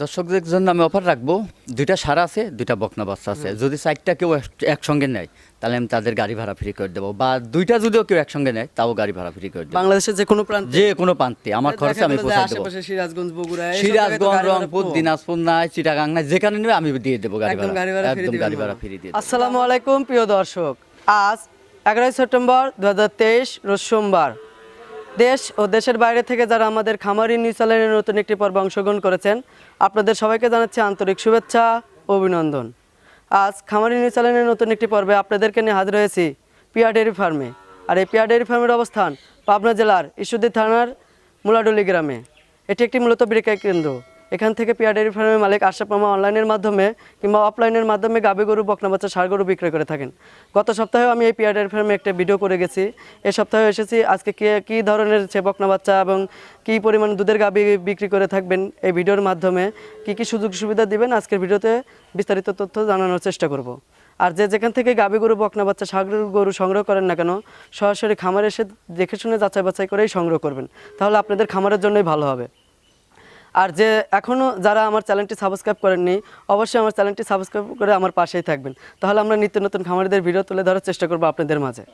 দর্শকদের জন্য আমি অফার রাখব দুইটা সারা আছে দুইটা বকনা বাচ্চা আছে। যদি চারটা কেউ একসঙ্গে নেয় তাহলে আমি তাদের গাড়ি ভাড়া ফ্রি করে দেবো। বা দুইটা যদিও কেউ একসঙ্গে নেয় তাও গাড়ি ভাড়া ফ্রি করে দেবো। বাংলাদেশের যে কোনো প্রান্তে? যে কোনো প্রান্তে। আমার খরচে আমি পৌঁছে দেবো। সিরাজগঞ্জ বগুড়া সিরাজগঞ্জ রংপুর দিনাজপুর নাই চিটাগাং নাই যেখানে নেবে আমি দিয়ে দেবো গাড়ি ভাড়া। গাড়ি ভাড়া একদম গাড়ি ভাড়া ফ্রি দিয়ে আসসালামু আলাইকুম প্রিয় দর্শক। আজ এগারোই সেপ্টেম্বর দু হাজার তেইশ রোজ সোমবার। দেশ ও দেশের বাইরে থেকে যারা আমাদের খামারি নিউজ চ্যানেলের নতুন একটি পর্বে অংশগ্রহণ করেছেন, আপনাদের সবাইকে জানাচ্ছি আন্তরিক শুভেচ্ছা ও অভিনন্দন। আজ খামারি নিউজ চ্যানেলের নতুন একটি পর্বে আপনাদেরকে নিয়ে হাজির হয়েছি পিয়া ডেয়ারি ফার্মে। আর এই পিয়া ডেয়ারি ফার্মের অবস্থান পাবনা জেলার ঈশ্বরদী থানার মুলাডুলি গ্রামে। এটি একটি মূলত বিক্রয় কেন্দ্র। এখান থেকে পিয়া ডেয়ারি ফার্মের মালিক আশরাফ মামা অনলাইনের মাধ্যমে কিংবা অফলাইনের মাধ্যমে গাভী গরু, বকনা বাচ্চা, ষাড় গরু বিক্রয় করে থাকেন। গত সপ্তাহেও আমি এই পিয়া ডেয়ারি ফার্মে একটা ভিডিও করে গেছি। এ সপ্তাহে এসেছি। আজকে কে, কী ধরনের সে বকনা বাচ্চা এবং কী পরিমাণ দুধের গাভী বিক্রি করে থাকবেন এই ভিডিওর মাধ্যমে, কি কি সুযোগ সুবিধা দিবেন আজকের ভিডিওতে বিস্তারিত তথ্য জানানোর চেষ্টা করব। আর যে যেখান থেকে গাভী গরু, বকনা বাচ্চা সাগর গরু সংগ্রহ করেন না কেন, সরাসরি খামারে এসে দেখে শুনে যাচাই বাছাই করেই সংগ্রহ করবেন। তাহলে আপনাদের খামারের জন্যই ভালো হবে। আর যে এখনও যারা আমার চ্যানেলটি সাবস্ক্রাইব করেননি অবশ্যই আমার চ্যানেলটি সাবস্ক্রাইব করে আমার পাশেই থাকবেন। তাহলে আমরা নিত্য নতুন খামারিদের ভিডিও তুলে ধরার চেষ্টা করব আপনাদের মাঝে।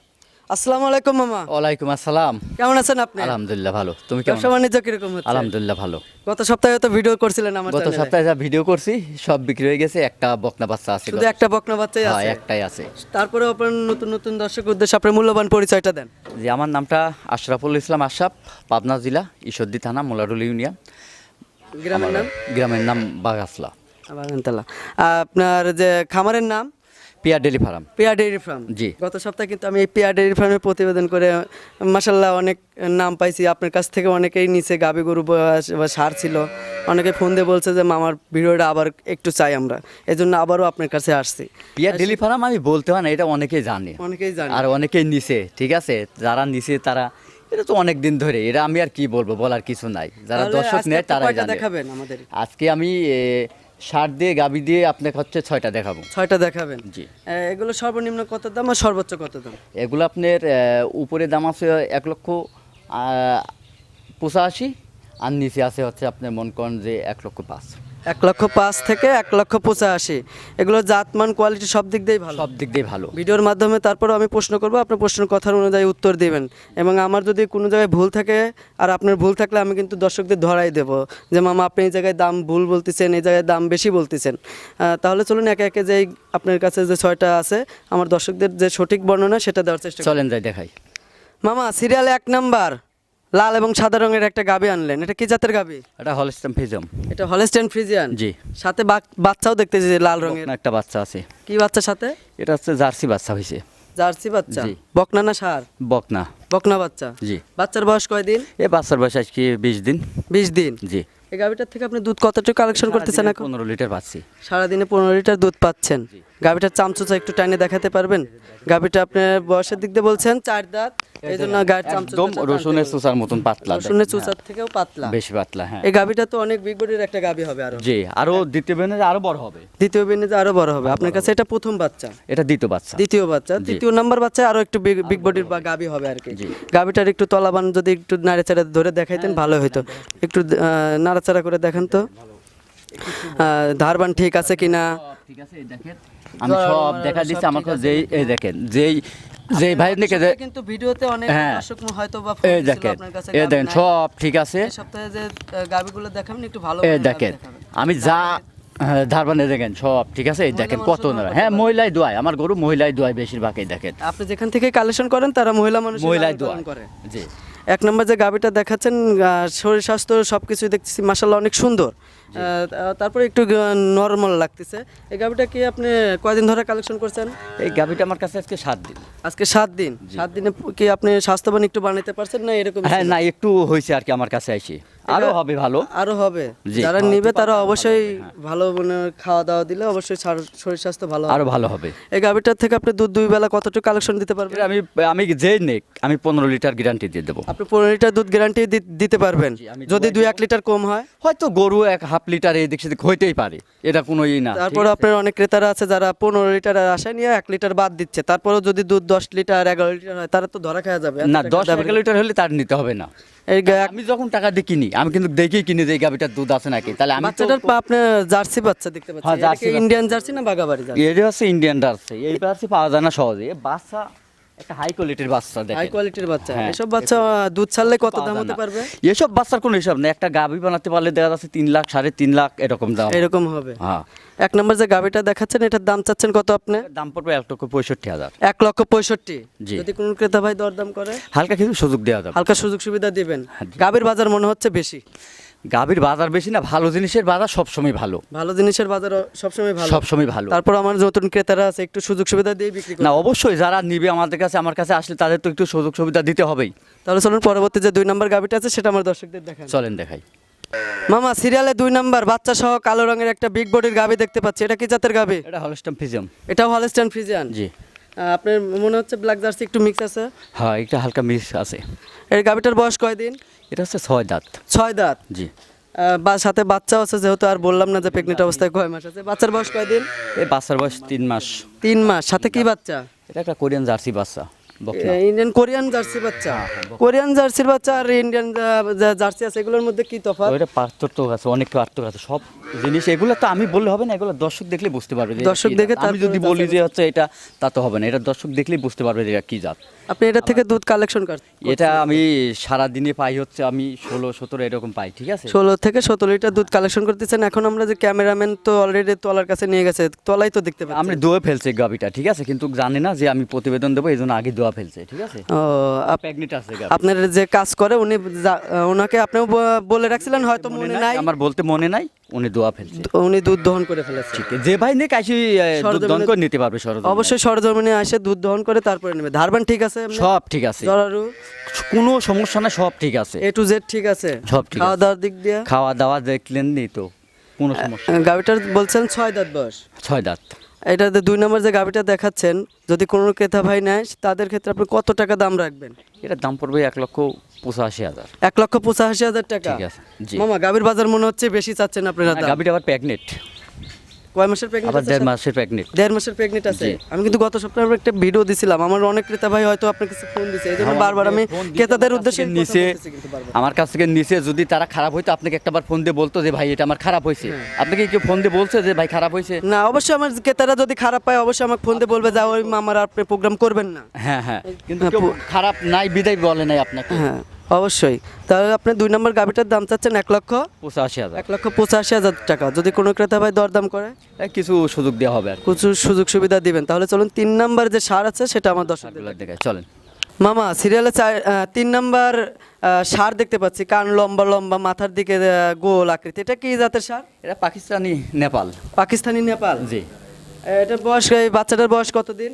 আসসালামু আলাইকুম মামা। ওয়ালাইকুম আসসালাম। কেমন আছেন আপনি? আলহামদুলিল্লাহ ভালো। তুমি কেমন বাণিজ্য কীরকম হচ্ছে? আলহামদুলিল্লাহ ভালো। গত সপ্তাহে তো ভিডিও করছিলেন আমার গত সপ্তাহে যা ভিডিও করছি সব বিক্রি হয়ে গেছে একটা বকনা বাচ্চা আছে শুধু একটা বকনা বাচ্চাই হ্যাঁ একটাই আছে। তারপরে আপনার নতুন নতুন দর্শক উদ্দেশ্যে আপনার মূল্যবান পরিচয়টা দেন। যে আমার নামটা আশরাফুল ইসলাম আশরাফ পাবনা জেলা ঈশ্বরদী থানা মোলাডুল ইউনিয়ন। গ্রামের নাম? গ্রামের নাম বাগাসলা। বাগানতলা। আপনার যে খামারের নাম? Piya daily farm. Pair dairy farm. জি। গত সপ্তাহে কিন্তু আমি এই পেয়ার ডেয়ারি ফার্মের প্রতিবেদন করে মাসাল্লাহ অনেক নাম পাইছি। আপনার কাছ থেকে অনেকেই নিচে গাবি গরু বা- সার ছিল। অনেকে ফোন দিয়ে বলছে যে মামার ভিডিওটা আবার একটু চাই আমরা। এই জন্য আবারও আপনার কাছে আসছি। পিয়া ডেলি ফার্ম আমি বলতে হয় না এটা অনেকেই জানে। অনেকেই জানে। আর অনেকেই নিছে ঠিক আছে? যারা নিছে তারা এটা তো অনেক দিন ধরে এটা আমি আর কি বলব বলার কিছু নাই। যারা দর্শক নেয় তারাই জানে। দেখাবেন আমাদের? আজকে আমি ষাট দিয়ে গাবি দিয়ে আপনাকে হচ্ছে ছয়টা দেখাবো। ছয়টা দেখাবেন? জি। এগুলো সর্বনিম্ন কত দাম আর সর্বোচ্চ কত দাম? এগুলো আপনার উপরে দাম আছে এক লক্ষ পঁচাশি আর নিচে আছে হচ্ছে আপনার মন করেন যে এক লক্ষ পাঁচ। এক লক্ষ পাঁচ থেকে এক লক্ষ পঁচাশি। এগুলো জাতমান কোয়ালিটি সব দিক দিয়েই ভালো। সব দিক দিয়ে ভালো। ভিডিওর মাধ্যমে তারপর আমি প্রশ্ন করব আপনার প্রশ্নের কথার অনুযায়ী উত্তর দেবেন। এবং আমার যদি কোনো জায়গায় ভুল থাকে আর আপনার ভুল থাকলে আমি কিন্তু দর্শকদের ধরাই দেব যে মামা আপনি এই জায়গায় দাম ভুল বলতেছেন এই জায়গায় দাম বেশি বলতেছেন। তাহলে চলুন একে একে যে এই আপনার কাছে যে ছয়টা আছে আমার দর্শকদের যে সঠিক বর্ণনা সেটা দেওয়ার চেষ্টা চলেন যাই দেখাই। মামা সিরিয়ালে এক নাম্বার। লাল এবং সাদা রঙের একটা গাবি আনলেন। এটা কি জাতের গাবি? এটা হলস্টাম ফিজম এটা হলেস্টেন ফ্রিজিয়ান জি। সাথে বাচ্চাও দেখতেছি যে লাল রঙের। একটা বাচ্চা আছে। কি বাচ্চার সাথে? এটা হচ্ছে জার্সি বাচ্চা হয়েছে জার্সি বাচ্চা? জি। বকনা না সার? বকনা। বকনা বাচ্চা? জি। বাচ্চার বয়স কয়দিন এ বাচ্চার বয়স আজকে বিশ দিন। বিশ দিন? জি। এই গাভিটার থেকে আপনি দুধ কতটুকু কালেকশন করতেছেন এখন? পনেরো লিটার পাচ্ছি। সারাদিনে পনেরো লিটার দুধ পাচ্ছেন। গাভিটার চামচুচা একটু টাইনে দেখাতে পারবেন। গাভীটা আপনার বয়সের দিক দিয়ে বলছেন চার দাঁত এই জন্য গায়ের চামচুচা একদম রসুনের চুচার মতন পাতলা রসুনের চুচার থেকেও পাতলা। বেশি পাতলা হ্যাঁ। এই গাভিটা তো অনেক বিগ বডির একটা গাভি হবে আরও। জি আরও দ্বিতীয় বেনে আরও বড় হবে। দ্বিতীয় বিনেতে আরও বড় হবে। আপনার কাছে এটা প্রথম বাচ্চা? এটা দ্বিতীয় বাচ্চা। দ্বিতীয় বাচ্চা। তৃতীয় নাম্বার বাচ্চা আরও একটু বিগ বডির বা গাবি হবে আর কি। জি। গাবিটার একটু তলাবান যদি একটু নাড়াচাড়া ধরে দেখাইতেন ভালো হতো একটু নাড়াচাড়া করে দেখান তো। ধারবান ঠিক আছে কিনা? ঠিক আছে দেখেন। আমি সব দেখা দিচ্ছি আমাকে যেই এই দেখেন যেই যেই ভাই নাকি যে কিন্তু ভিডিওতে অনেক হ্যাঁ। দর্শক হয়তো বা এই দেখেন এই দেখেন সব ঠিক আছে। সপ্তাহে যে গাবিগুলো দেখাবেন একটু ভালো এই দেখেন আমি যা হ্যাঁ, ধারবানে দেখেন সব ঠিক আছে। এই দেখেন কত না হ্যাঁ মহিলাই দোয়ায় আমার গরু মহিলাই দোয়ায় বেশিরভাগই দেখেন। আপনি যেখান থেকে কালেকশন করেন তারা মহিলা মানুষ মহিলাই দোয়ায়। করে। জি। এক নম্বর যে গাবিটা দেখাচ্ছেন শরীর স্বাস্থ্য সব কিছু দেখতেছি মাসাল্লাহ অনেক সুন্দর। তারপরে একটু নর্মাল লাগতেছে। এই গাবিটা কি আপনি কয়দিন ধরে কালেকশন করছেন? এই গাভিটা আমার কাছে আজকে সাত দিন। আজকে সাত দিন? সাত দিনে কি আপনি স্বাস্থ্যবান একটু বানাইতে পারছেন না এরকম হ্যাঁ না একটু হয়েছে আর কি আমার কাছে আইসি। আরও হবে ভালো। আরও হবে। যারা নিবে তারা অবশ্যই ভালো মানে খাওয়া দাওয়া দিলে অবশ্যই শরীর স্বাস্থ্য ভালো আরও ভালো হবে। এই গাবিটার থেকে আপনি দুধ দুই বেলা কতটুকু কালেকশন দিতে পারবেন? আমি আমি যে নেক আমি পনেরো লিটার গ্যারান্টি দিয়ে দেবো। আপনি পনেরো লিটার দুধ গ্যারান্টি দিতে পারবেন। যদি দুই এক লিটার কম হয়? হয়তো গরু এক হাফ লিটার এই দিক সেদিক হইতেই পারে। এটা কোনো ই না তারপর আপনার অনেক ক্রেতারা আছে যারা পনেরো লিটার আশা নিয়ে এক লিটার বাদ দিচ্ছে। তারপরেও যদি দুধ দশ লিটার এগারো লিটার হয় তারা তো ধরা খাওয়া যাবে। না দশ এগারো লিটার হলে তার নিতে হবে না। এই আমি যখন টাকা দিয়ে কিনি আমি কিন্তু দেখেই কিনি যে এই গাভিটার দুধ আছে নাকি। তাহলে আমি বাচ্চাটার পা আপনার জার্সি বাচ্চা দেখতে পাচ্ছি। হ্যাঁ, জার্সি ইন্ডিয়ান জার্সি না বাগাবাড়ি জার্সি? এটা হচ্ছে ইন্ডিয়ান জার্সি। এই জার্সি পাওয়া যায় না সহজে। বাচ্চা একটা হাই কোয়ালিটির বাচ্চা হাই কোয়ালিটির বাচ্চা। হ্যাঁ, এসব বাচ্চা দুধ ছাড়লে কত দাম হতে পারবে? এসব বাচ্চার কোনো হিসাব নেই। একটা গাভি বানাতে পারলে দেখা যাচ্ছে তিন লাখ সাড়ে তিন লাখ এরকম দাম। এরকম হবে। হ্যাঁ। এক নম্বর যে গাভিটা দেখাচ্ছেন এটার দাম চাচ্ছেন কত আপনি? দাম পড়বে এক লক্ষ পঁয়ষট্টি হাজার। এক লক্ষ পঁয়ষট্টি। জি। যদি কোনো ক্রেতা ভাই দরদাম করে হালকা কিছু সুযোগ দেওয়া যাবে। হালকা সুযোগ সুবিধা দিবেন। হ্যাঁ, গাভীর বাজার মনে হচ্ছে বেশি। গাভীর বাজার বেশি না ভালো জিনিসের বাজার সবসময় ভালো। ভালো জিনিসের বাজার সবসময় ভালো। সবসময় ভালো। তারপর আমার নতুন ক্রেতারা আছে একটু সুযোগ সুবিধা দিয়ে বিক্রি না অবশ্যই যারা নিবে আমাদের কাছে আমার কাছে আসলে তাদের তো একটু সুযোগ সুবিধা দিতে হবেই। তাহলে চলুন পরবর্তী যে দুই নম্বর গাভীটা আছে সেটা আমার দর্শকদের দেখান। চলেন দেখাই। মামা সিরিয়ালে দুই নাম্বার বাচ্চা সহ কালো রঙের একটা বিগ বডির গাভি দেখতে পাচ্ছি। এটা কি জাতের গাভি? এটা হলস্টাম ফিজিয়াম এটাও হলস্টাইন ফ্রিজিয়ান জি। আপনার মনে হচ্ছে ব্ল্যাক জার্সি একটু মিক্স আছে? হ্যাঁ একটা হালকা মিক্স আছে। এর গাভিটার বয়স কয়দিন? এটা হচ্ছে ছয় দাঁত। ছয় দাঁত? জি। বা সাথে বাচ্চা আছে যেহেতু আর বললাম না যে প্রেগনেন্ট অবস্থায় কয় মাস আছে। বাচ্চার বয়স কয়দিন? এই বাচ্চার বয়স তিন মাস। তিন মাস। সাথে কি বাচ্চা? এটা একটা কোরিয়ান জার্সি বাচ্চা। ইন্ডিয়ান কোরিয়ান জার্সি বাচ্চা। হ্যাঁ, হ্যাঁ, কোরিয়ান জার্সির বাচ্চা আর ইন্ডিয়ান জার্সি আছে এগুলোর মধ্যে কি তফাৎ? ওইটা পার্থক্য আছে অনেক পার্থক্য আছে। সব জিনিস এগুলো তো আমি বললে হবে না এগুলো দর্শক দেখলে বুঝতে পারবে দর্শক দেখে আমি যদি বলি যে হচ্ছে এটা তা তো হবে না। এটা দর্শক দেখলেই বুঝতে পারবে যে এটা কি জাত। আপনি এটা থেকে দুধ কালেকশন করেন এটা আমি সারা দিনে পাই হচ্ছে আমি ষোলো সতেরো এরকম পাই ঠিক আছে? ষোলো থেকে সতেরো লিটার দুধ কালেকশন করতেছেন। এখন আমরা যে ক্যামেরাম্যান তো অলরেডি তলার কাছে নিয়ে গেছে তলাই তো দেখতে পাচ্ছি আমি দোয়া ফেলছে গাবিটা ঠিক আছে? কিন্তু জানি না যে আমি প্রতিবেদন দেবো এই জন্য আগে দোয়া ফেলছে ঠিক আছে? ও প্যাগনেট আছে আপনার যে কাজ করে উনি ওনাকে আপনিও ব- বলে রাখছিলেন হয়তো মনে নাই, আমার বলতে মনে নাই উনি দোয়া ফেলছে। উনি দুধ দহন করে ফেলেছে। ঠিক আছে। যে ভাই নেই কাশি দুধ দহন করে নিতে পারবে সরজ অবশ্যই সরজমিনে এসে দুধ দহন করে তারপরে নেবে। ধারবান ঠিক আছে সব ঠিক আছে। জরারু? কোনো সমস্যা না সব ঠিক আছে। এ টু জেড ঠিক আছে? সব ঠিক খাওয়া। দাওয়ার দিক দিয়ে? খাওয়া দাওয়া দেখলেন নি তো কোনো সমস্যা গাভিটার বলছেন ছয় দাঁত বয়স। ছয় দাঁত। এটাতে দুই নম্বর যে গাভিটা দেখাচ্ছেন যদি কোনো ক্রেতা ভাই নেয় তাদের ক্ষেত্রে আপনি কত টাকা দাম রাখবেন? এটার দাম পড়বে এক লক্ষ পঁচাশি হাজার। এক লক্ষ পঁচাশি হাজার টাকা। মামা গাভীর বাজার মনে হচ্ছে বেশি চাচ্ছেন আপনারা গাভীটা আবার প্যাগনেট। কয় মাসের প্রেগনেন্ট আবার দেড় মাসের প্যাগনেট দেড় মাসের প্রেগনেন্ট আছে। আমি কিন্তু গত সপ্তাহে একটা ভিডিও দিছিলাম। আমার অনেক ক্রেতা ভাই হয়তো আপনার কাছে ফোন দিছে। এই জন্য বারবার আমি ক্রেতাদের উদ্দেশ্যে নিচে। আমার কাছ থেকে নিচে যদি তারা খারাপ হইতো আপনাকে একটাবার ফোন দিয়ে বলতো যে ভাই এটা আমার খারাপ হয়েছে হ্যাঁ। আপনাকে কেউ ফোন দিয়ে বলছে যে ভাই খারাপ হয়েছে না অবশ্যই আমার ক্রেতারা যদি খারাপ পায় অবশ্যই আমাকে ফোন দিয়ে বলবে যে ওই মামার আপনি প্রোগ্রাম করবেন না। হ্যাঁ হ্যাঁ। কিন্তু খারাপ নাই বিদায় বলে নাই আপনাকে। হ্যাঁ। অবশ্যই। তাহলে আপনি দুই নম্বর গাভিটার দাম চাচ্ছেন এক লক্ষ পঁচাশি হাজার। এক লক্ষ পঁচাশি হাজার টাকা। যদি কোনো ক্রেতা ভাই দরদাম করে? কিছু সুযোগ দেওয়া হবে আর কিছু সুযোগ সুবিধা দিবেন। তাহলে চলুন তিন নম্বর যে সার আছে সেটা আমার দশ এগুলো দেখায় চলেন। মামা সিরিয়ালে চার তিন নম্বর সার দেখতে পাচ্ছি। কান লম্বা লম্বা মাথার দিকে গোল আকৃতি। এটা কি জাতের সার? এটা পাকিস্তানি নেপাল। পাকিস্তানি নেপাল? জি। এটা বয়স এই বাচ্চাটার বয়স কতদিন?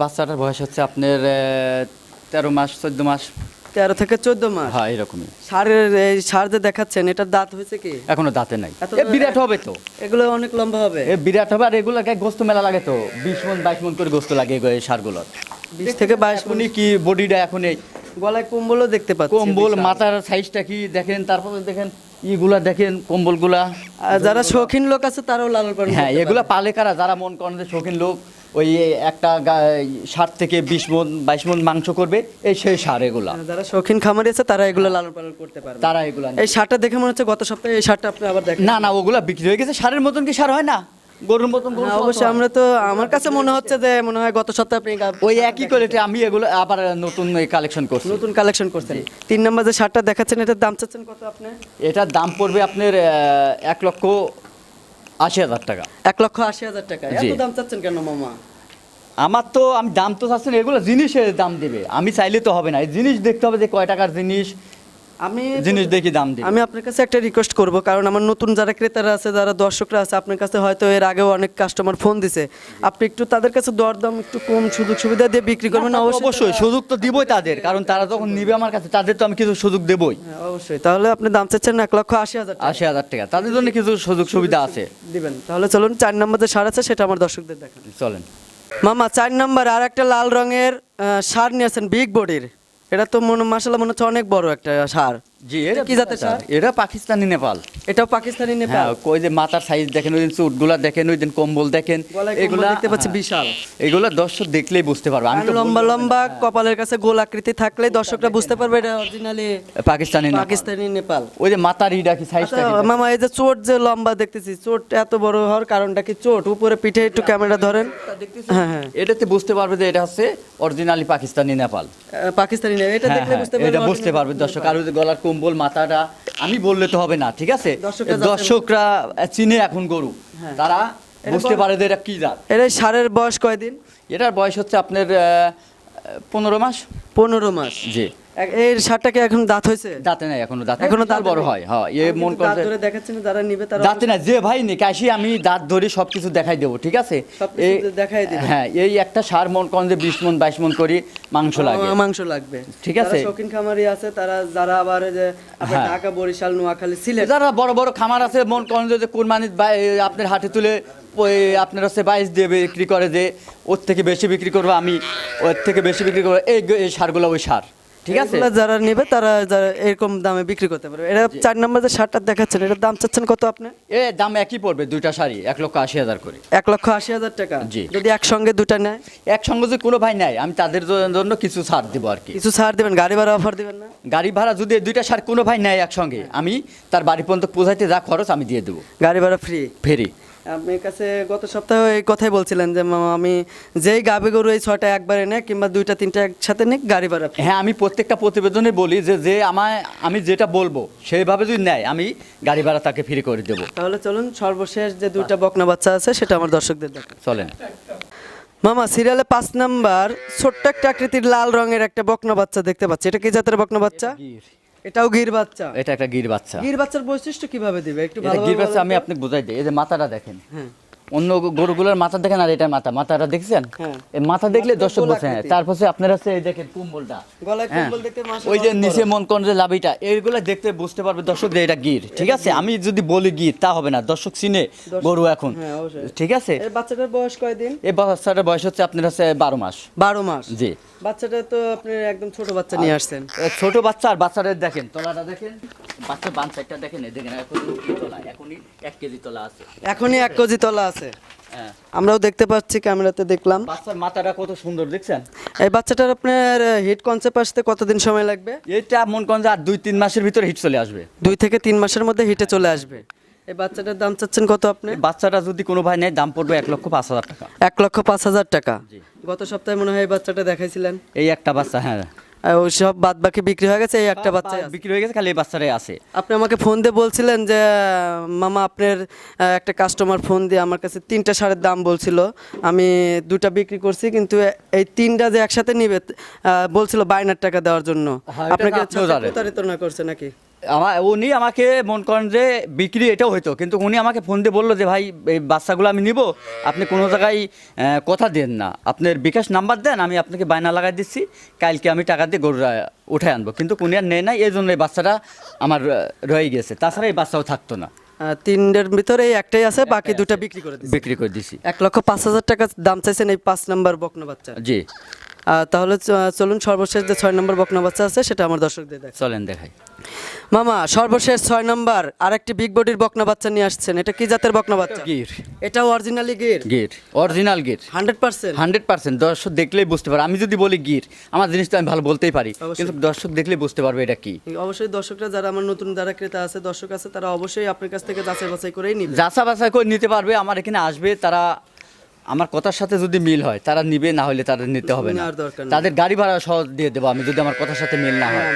বাচ্চাটার বয়স হচ্ছে আপনার তেরো মাস চোদ্দ মাস। তেরো থেকে চোদ্দ মাস। হ্যাঁ এরকমই। সারের এই সার যে দেখাচ্ছেন এটার দাঁত হয়েছে কি? এখনও দাঁতে নাই। এত- এ বিরাট হবে তো। এগুলো অনেক লম্বা হবে। এ বিরাট হবে আর এগুলো গোস্ত মেলা লাগে তো। বিশ মন বাইশ মন করে গোস্ত লাগে এগুলো এই সারগুলোর। বিশ থেকে বাইশ এখনই কি বডিটা এখন এই গলায় কম্বলও দেখতে পাচ্ছি কম্বল বিশাল। মাথার সাইজটা কি দেখেন তারপরে দেখেন ইগুলা দেখেন কম্বলগুলা। আর যারা শৌখিন লোক আছে তারাও লালন পালন হ্যাঁ করতে এগুলা পালে কারা? যারা মন করেন যে শৌখিন লোক ওই একটা ষাট থেকে বিশ মন বাইশ মন মাংস করবে এই সেই সার এগুলা। যারা শৌখিন খামারি আছে তারা এগুলো লালন পালন করতে পারবে। তারা এগুলো এই সারটা দেখে মনে হচ্ছে গত সপ্তাহে এই সারটা আপনি আবার দেখেন। না না ওগুলো বিক্রি হয়ে গেছে সারের মতন কি সার হয় না? গরুর মতন গরু অবশ্যই আমরা তো আমার কাছে মনে হচ্ছে যে মনে হয় গত সপ্তাহে আপনি ওই একই কোয়ালিটি আমি এগুলো আবার নতুন কালেকশন করছি। নতুন কালেকশন করছেন। তিন নম্বর যে শার্টটা দেখাচ্ছেন এটার দাম চাচ্ছেন কত আপনি? এটার দাম পড়বে আপনার এক লক্ষ আশি হাজার টাকা। এক লক্ষ আশি হাজার টাকা। এত দাম চাচ্ছেন কেন মামা? আমার তো আমি দাম তো চাচ্ছি এগুলো জিনিসের দাম দেবে। আমি চাইলে তো হবে না। এই জিনিস দেখতে হবে যে কয় টাকার জিনিস আমি জিনিস দেখি দাম দিবে। আমি আপনার কাছে একটা রিকোয়েস্ট করব কারণ আমার নতুন যারা ক্রেতারা আছে যারা দর্শকরা আছে আপনার কাছে হয়তো এর আগেও অনেক কাস্টমার ফোন দিছে। আপনি একটু তাদের কাছে দরদাম একটু কম সুযোগ সুবিধা দিয়ে বিক্রি করবেন অবশ্যই। অবশ্যই সুযোগ তো দিবই তাদের কারণ তারা যখন নিবে আমার কাছে তাদের তো আমি কিছু সুযোগ দেবই। হ্যাঁ, অবশ্যই। তাহলে আপনি দাম চাচ্ছেন এক লক্ষ আশি হাজার আশি হাজার টাকা। তাদের জন্য কিছু সুযোগ সুবিধা আছে। দিবেন। তাহলে চলুন চার নম্বর যে সার আছে সেটা আমার দর্শকদের দেখান। চলেন। মামা চার নম্বর আর একটা লাল রঙের সার নিয়েছেন বিগ বডির এটা তো মনে মাসাল্লাহ মনে হচ্ছে অনেক বড় একটা সার। জি এটা কি জাতের? এটা পাকিস্তানি নেপাল। এটাও পাকিস্তানি নেপাল? হ্যাঁ ওই যে মাথার সাইজ দেখেন ওই দিন চুটগুলা দেখেন ওই দিন কম্বল দেখেন এগুলা দেখতে পাচ্ছি হ্যাঁ, বিশাল। এগুলা দর্শক দেখলেই বুঝতে পারবে। আমি তো লম্বা লম্বা কপালের কাছে গোল আকৃতি থাকলে দর্শকরা বুঝতে পারবে এটা অরিজিনালি পাকিস্তানি নেপাল। পাকিস্তানি নেপাল। ওই যে মাথার ইডা কি সাইজটা আচ্ছা মামা এই যে চোট যে লম্বা দেখতেছি চোট এত বড় হওয়ার কারণটা কি চোট? উপরে পিঠে একটু ক্যামেরা ধরেন। হ্যাঁ হ্যাঁ। এটাতে বুঝতে পারবে যে এটা হচ্ছে অরিজিনালি পাকিস্তানি নেপাল। পাকিস্তানি না এটা হ্যাঁ, দেখলে হ্যাঁ, বুঝতে পারবে এটা বুঝতে পারবে দর্শক। আর ওই যে গলার কম্বল মাথাটা আমি বললে তো হবে না ঠিক আছে? দর্শকরা চিনে এখন গরু। তারা বুঝতে পারে যে এটা কি জাত। এটা সারের বয়স কয়দিন? এটার বয়স হচ্ছে আপনার পনেরো মাস। পনেরো মাস। জি। এর ষাঁড়টা কি এখন দাঁত হয়েছে? দাঁতে নাই এখনও দাঁত এখনও দাঁত বড় হয় হ্যাঁ। এ মন দাঁত ধরে দেখাচ্ছি না যারা নিবে তারা দাঁতে না যে ভাই নিক আসি আমি দাঁত ধরে সবকিছু দেখাই দেবো ঠিক আছে? এই- দেখাই। হ্যাঁ এই একটা সার মন করেন যে বিশ মন বাইশ মন করি মাংস লাগে। মাংস লাগবে। ঠিক যারা আছে। শৌখিন খামারি আছে তারা যারা আবার যে হ্যাঁ। ঢাকা বরিশাল নোয়াখালী সিলেট যারা বড় বড় খামার আছে মন করেন যে কোরবানি আপনার হাতে তুলে ওই আপনার হচ্ছে বাইশ দিয়ে বিক্রি করে যে ওর থেকে বেশি বিক্রি করব আমি ওর থেকে বেশি বিক্রি করব এই এই সারগুলো ওই সার। ঠিক আছে? যারা নেবে তারা যারা এরকম দামে বিক্রি করতে পারবে। এটা চার নম্বর যে শার্টটা দেখাচ্ছেন এটার দাম চাচ্ছেন কত আপনি? এ দাম একই পড়বে দুইটা শাড়ি এক লক্ষ আশি হাজার করে। এক লক্ষ আশি হাজার টাকা? জি। যদি একসঙ্গে দুটা নেয়? একসঙ্গে যদি কোনো ভাই নেয় আমি তাদের জন্য কিছু ছাড় দেবো আর কি। কিছু ছাড় দিবেন গাড়ি ভাড়া অফার দিবেন না? গাড়ি ভাড়া যদি দুইটা সার কোনো ভাই নেয় একসঙ্গে আমি তার বাড়ি পর্যন্ত পৌঁছাইতে যা খরচ আমি দিয়ে দেবো। গাড়ি ভাড়া ফ্রি? ফেরি। আপনার কাছে গত সপ্তাহে এই কথাই বলছিলেন যে মামা আমি যেই গাবে গরু এই ছটা একবারে নেয় কিংবা দুইটা তিনটা একসাথে নিক গাড়ি ভাড়া হ্যাঁ আমি প্রত্যেকটা প্রতিবেদনে বলি যে যে আমায় আমি যেটা বলব সেইভাবে যদি নেয় আমি গাড়ি ভাড়া তাকে ফ্রি করে দেবো। তাহলে চলুন সর্বশেষ যে দুইটা বকনা বাচ্চা আছে সেটা আমার দর্শকদের দেখান চলেন। মামা সিরিয়ালে পাঁচ নাম্বার ছোট্ট একটা আকৃতির লাল রঙের একটা বকনা বাচ্চা দেখতে পাচ্ছি। এটা কি জাতের বকনা বাচ্চা? এটাও গির বাচ্চা? এটা একটা গির বাচ্চা। গির বাচ্চার বৈশিষ্ট্য কীভাবে দিবে? একটু গির বাচ্চা আমি আপনাকে বোঝাই দিই। এই যে মাথাটা দেখেন। হ্যাঁ। অন্য গরুগুলোর মাথা দেখেন আর এটা মাথা। মাথাটা দেখছেন? হ্যাঁ। এই মাথা দেখলে দর্শক আকৃতি। আপনার আছে এই দেখেন কুম্বলটা। হ্যাঁ। ওই যে নিচে মন করেন যে লাভিটা এইগুলো দেখতে বুঝতে পারবে দর্শক যে এটা গির। ঠিক আছে? আমি যদি বলি গির তা হবে না। দর্শক চিনে গরু এখন। হ্যাঁ, ঠিক আছে? বাচ্চাটার বয়স কয়দিন? এই বাচ্চাটার বয়স হচ্ছে আপনার হচ্ছে বারো মাস। বারো মাস? জি। বাচ্চাটা তো আপনি একদম ছোট বাচ্চা নিয়ে আসছেন। ছোট বাচ্চা আর বাচ্চাদের দেখেন তলাটা দেখেন। বাচ্চা বান সাইডটা দেখেন দেখেন এখন তলা এখনই এক কেজি তলা আছে। এখনই এক কেজি তলা আছে। হ্যাঁ। আমরাও দেখতে পাচ্ছি ক্যামেরাতে দেখলাম। বাচ্চার মাথাটা কত সুন্দর দেখছেন? এই বাচ্চাটার আপনার হিট কনসেপ্ট আসতে কতদিন সময় লাগবে? এটা মন করেন যে আর দুই তিন মাসের ভিতরে হিট চলে আসবে। দুই থেকে তিন মাসের মধ্যে হিটে চলে আসবে। এই বাচ্চাটার দাম চাচ্ছেন কত আপনি? বাচ্চাটা যদি কোনো ভাই নেয় দাম পড়বে এক লক্ষ পাঁচ হাজার টাকা। এক লক্ষ পাঁচ হাজার টাকা। গত সপ্তাহে মনে হয় এই বাচ্চাটা দেখাইছিলেন। এই একটা বাচ্চা হ্যাঁ। সব বাদ বাকি বিক্রি হয়ে গেছে এই একটা বাচ্চা বিক্রি হয়ে গেছে খালি এই বাচ্চাটাই আছে। আপনি আমাকে ফোন দিয়ে বলছিলেন যে মামা আপনার একটা কাস্টমার ফোন দিয়ে আমার কাছে তিনটা সারের দাম বলছিল। আমি দুটা বিক্রি করছি কিন্তু এই তিনটা যে একসাথে নিবে আহ, বলছিল বাইনার টাকা দেওয়ার জন্য। হ্যাঁ, আপনাকে প্রতারিত না করছে নাকি? আমার উনি আমাকে মন করেন যে বিক্রি এটাও হইতো। কিন্তু উনি আমাকে ফোন দিয়ে বলল যে ভাই এই বাচ্চাগুলো আমি নিব। আপনি কোনো জায়গায় কথা দেন না। আপনার বিকাশ নাম্বার দেন আমি আপনাকে বায়না লাগাই দিচ্ছি। কালকে আমি টাকা দিয়ে গরুরা উঠে আনব। কিন্তু উনি আর নেয় নাই এই জন্য এই বাচ্চাটা আমার রয়ে গেছে। তাছাড়া এই বাচ্চাও থাকতো না। তিনটার ভিতরে এই একটাই আছে বাকি দুটা বিক্রি করে বিক্রি করে দিছি এক লক্ষ পাঁচ হাজার টাকা দাম চাইছেন এই পাঁচ নম্বর বকনা বাচ্চা। জি। তাহলে চলুন সর্বশেষ যে ছয় নম্বর বকনা বাচ্চা আছে সেটা আমার দর্শকদের দেখ চলেন দেখাই। মামা সর্বশেষ ছয় নম্বর আরেকটি বিগ বডির বকনা বাচ্চা নিয়ে আসছেন। এটা কি জাতের বকনা বাচ্চা? গির। এটা originally Gir? Gir original Gir. Hundred percent? Hundred percent. দর্শক দেখলেই বুঝতে পারে আমি যদি বলি গির আমার জিনিসটা আমি ভালো বলতেই পারি। কিন্তু দর্শক দেখলেই বুঝতে পারবে এটা কি। অবশ্যই দর্শকরা যারা আমার নতুন যারা ক্রেতা আছে দর্শক আছে তারা অবশ্যই আপনার কাছ থেকে যাচাই বাছাই করেই নিবে। যাচা বাছাই করে নিতে পারবে। আমার এখানে আসবে তারা আমার কথার সাথে যদি মিল হয় তারা নিবে না হলে তাদের নিতে হবে না। তাদের গাড়ি ভাড়া সহ দিয়ে দেবো আমি যদি আমার কথার সাথে মিল না হয়।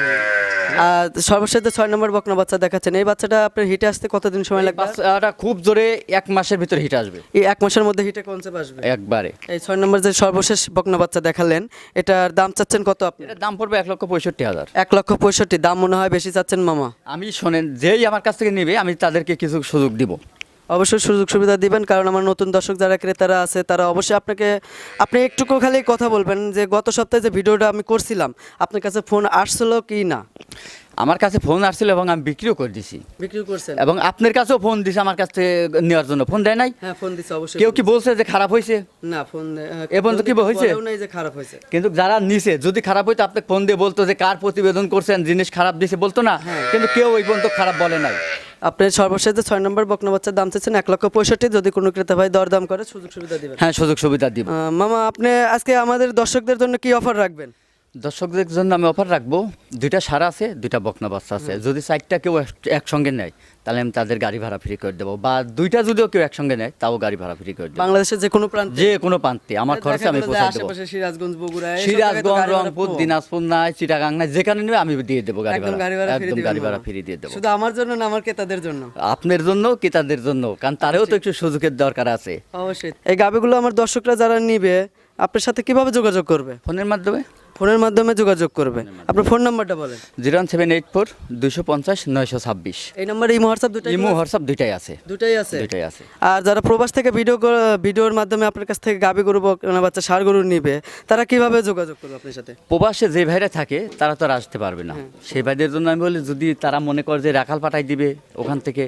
আর সর্বশেষ ছয় নম্বর বকনা বাচ্চা দেখাচ্ছেন। এই বাচ্চাটা আপনার হিটে আসতে কতদিন সময় লাগবে? বাচ্চাটা খুব জোরে এক মাসের ভিতরে হিট আসবে। এই এক মাসের মধ্যে হিটে কনসেপ্ট আসবে? একবারে। এই ছয় নম্বর যে সর্বশেষ বকনা বাচ্চা দেখালেন এটার দাম চাচ্ছেন কত আপনি? এটার দাম পড়বে এক লক্ষ পঁয়ষট্টি হাজার। এক লক্ষ পঁয়ষট্টি। দাম মনে হয় বেশি চাচ্ছেন মামা। আমি শোনেন যেই আমার কাছ থেকে নেবে আমি তাদেরকে কিছু সুযোগ দিব। অবশ্যই সুযোগ সুবিধা দিবেন কারণ আমার নতুন দর্শক যারা ক্রেতারা আছে তারা অবশ্যই আপনাকে আপনি একটুকু খালি কথা বলবেন যে গত সপ্তাহে যে ভিডিওটা আমি করছিলাম আপনার কাছে ফোন আসছিল কি না? আমার কাছে ফোন আসছিল এবং আমি বিক্রিও করে দিছি। বিক্রি করছেন? এবং আপনার কাছেও ফোন দিছে আমার কাছ থেকে নেওয়ার জন্য। ফোন দেয় নাই? হ্যাঁ ফোন দিছে অবশ্যই। কেউ কি বলছে যে খারাপ হয়েছে? না ফোন এ পর্যন্ত কি হয়েছে? নাই যে খারাপ হয়েছে। কিন্তু যারা নিছে যদি খারাপ হইতো আপনি ফোন দিয়ে বলতো যে কার প্রতিবেদন করছেন জিনিস খারাপ দিছে বলতো না। হ্যাঁ। কিন্তু কেউ ওই পর্যন্ত খারাপ বলে নাই। আপনি সর্বশেষ যে ছয় নম্বর বকনা বাচ্চার দাম চাচ্ছেন এক লক্ষ পঁয়ষট্টি। যদি কোনো ক্রেতা ভাই দরদাম করে সুযোগ সুবিধা দিবেন। হ্যাঁ সুযোগ সুবিধা দিব। মামা আপনি আজকে আমাদের দর্শকদের জন্য কি অফার রাখবেন? দর্শকদের জন্য আমি অফার রাখব দুইটা সারা আছে দুইটা বকনা বাচ্চা আছে। যদি চারটা কেউ একসঙ্গে নেয় তাহলে আমি তাদের গাড়ি ভাড়া ফ্রি করে দেবো। বা দুইটা যদিও কেউ একসঙ্গে নেয় তাও গাড়ি ভাড়া ফ্রি করে দেবো। বাংলাদেশের যে কোনো প্রান্তে? যে কোনো প্রান্তে। আমার খরচে আমি পৌঁছে দেবো। সিরাজগঞ্জ বগুড়া সিরাজগঞ্জ রংপুর দিনাজপুর নাই চিটাগাং নাই যেখানে নেবে আমি দিয়ে দেবো গাড়ি ভাড়া। একদম গাড়ি ভাড়া ফ্রি দিয়ে দেবো। শুধু আমার জন্য না আমার ক্রেতাদের জন্য? আপনার জন্য কি তাদের জন্য। কারণ তারেও তো একটু সুযোগের দরকার আছে। অবশ্যই। এই গাবিগুলো আমার দর্শকরা যারা নিবে আপনার সাথে কীভাবে যোগাযোগ করবে? ফোনের মাধ্যমে? ফোনের মাধ্যমে যোগাযোগ করবে। আপনার ফোন নাম্বারটা বলেন। Zero one seven eight four দুশো পঞ্চাশ নয়শো ছাব্বিশ। এই নাম্বারে ইমো হোয়াটসঅ্যাপ দুটাই ইমো হোয়াটসঅ্যাপ দুইটাই আছে। দুটাই আছে? দুইটাই আছে। আর যারা প্রবাস থেকে ভিডিও ভিডিওর মাধ্যমে আপনার কাছ থেকে গাবি গরু বকনা বাচ্চা সার গরু নিবে তারা কীভাবে যোগাযোগ করবে আপনার সাথে? প্রবাসে যে ভাইরা থাকে তারা তো আর আসতে পারবে না। হ্যাঁ। সেই ভাইদের জন্য আমি বলি যদি তারা মনে করে যে রাখাল পাঠাই দিবে ওখান থেকে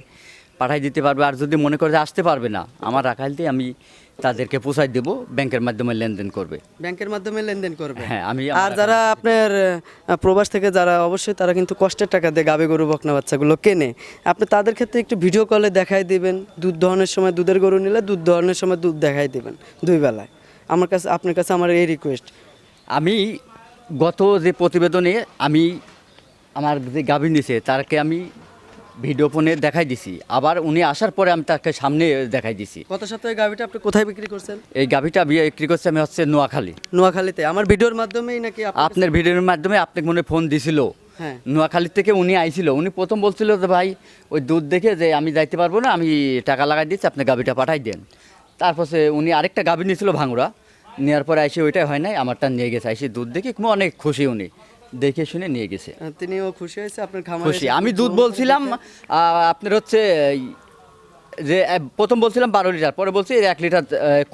পাঠাই দিতে পারবে। আর যদি মনে করে যে আসতে পারবে না আমার রাখাল দিয়ে আমি তাদেরকে পোষাই দেবো ব্যাংকের মাধ্যমে লেনদেন করবে। ব্যাংকের মাধ্যমে লেনদেন করবে। হ্যাঁ আমি আর যারা আপনার প্রবাস থেকে যারা অবশ্যই তারা কিন্তু কষ্টের টাকা দিয়ে গাবে গরু বকনা বাচ্চাগুলো কেনে। আপনি তাদের ক্ষেত্রে একটু ভিডিও কলে দেখাই দিবেন। দুধ দহনের সময় দুধের গরু নিলে দুধ দহনের সময় দুধ দেখাই দিবেন দুই বেলায়। আমার কাছে আপনার কাছে আমার এই রিকোয়েস্ট আমি গত যে প্রতিবেদনে আমি আমার যে গাভী নিছে তাকে আমি ভিডিও ফোনে দেখাই দিছি। আবার উনি আসার পরে আমি তাকে সামনে দেখাই দিছি। গত সপ্তাহে গাভিটা আপনি কোথায় বিক্রি করছেন? এই গাভীটা বিক্রি করছে আমি হচ্ছে নোয়াখালী। নোয়াখালীতে। আমার ভিডিওর মাধ্যমেই নাকি আপনার ভিডিওর মাধ্যমে আপনাকে মনে ফোন দিছিল। হ্যাঁ। নোয়াখালী থেকে উনি আইছিল। উনি প্রথম বলছিল যে ভাই ওই দুধ দেখে যে আমি যাইতে পারব না আমি টাকা লাগাই দিচ্ছি আপনি গাভিটা পাঠাই দেন। তারপর সে উনি আরেকটা গাভি নিয়েছিল ভাঙুরা নেওয়ার পরে এসে ওইটাই হয় নাই আমারটা নিয়ে গেছে। আইসি দুধ দেখে খুব অনেক খুশি উনি। দেখে শুনে নিয়ে গেছে। তিনিও খুশি হয়েছে আপনার খামার খুশি। আমি দুধ বলছিলাম আহ, আপনার হচ্ছে যে প্রথম বলছিলাম বারো লিটার পরে বলছি এক লিটার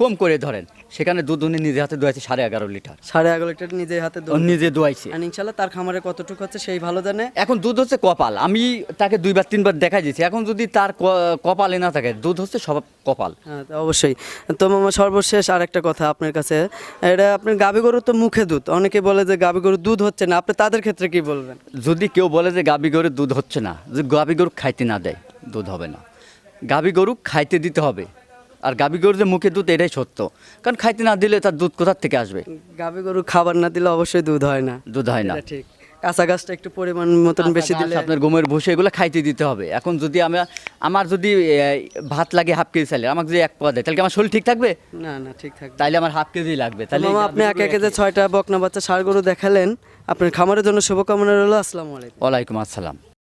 কম করে ধরেন। সেখানে দুধ উনি নিজে হাতে দোয়াইছে সাড়ে এগারো লিটার। সাড়ে এগারো লিটার নিজের হাতে নিজে দোয়াইছে আর ইনশাল্লাহ তার খামারে কতটুকু হচ্ছে সেই ভালো জানে। এখন দুধ হচ্ছে কপাল। আমি তাকে দুইবার তিনবার দেখা দিয়েছি। এখন যদি তার কপালে না থাকে দুধ হচ্ছে সব কপাল। হ্যাঁ অবশ্যই। তো মামা সর্বশেষ আরেকটা কথা আপনার কাছে। এটা আপনার গাভী গরু তো মুখে দুধ। অনেকে বলে যে গাভী গরু দুধ হচ্ছে না। আপনি তাদের ক্ষেত্রে কি বলবেন? যদি কেউ বলে যে গাবি গরুর দুধ হচ্ছে না যে গাবি গরু খাইতে না দেয় দুধ হবে না। গাবি গরু খাইতে দিতে হবে। আর গাবি গরুর যে মুখে দুধ এটাই সত্য। কারণ খাইতে না দিলে তার দুধ কোথার থেকে আসবে? গাভী গরু খাবার না দিলে অবশ্যই দুধ হয় না। দুধ হয় না। ঠিক। কাঁচা গাছটা একটু পরিমাণ মতন বেশি দিলে আপনার গমের ভুসি এগুলো খাইতে দিতে হবে। এখন যদি আমি আমার যদি ভাত লাগে হাফ কেজি চাইলে আমাকে যদি এক পদ দেয় তাহলে কি আমার শরীর ঠিক থাকবে? না না ঠিক থাকবে। তাইলে আমার হাফ কেজি লাগবে। তাহলে আপনি গাভী একে গরু একে যে ছয়টা বকনা বাচ্চা ষাড় গরু দেখালেন। আপনার খামারের জন্য শুভকামনা রইল। আসসালামু আলাইকুম। ওয়ালাইকুম আসসালাম।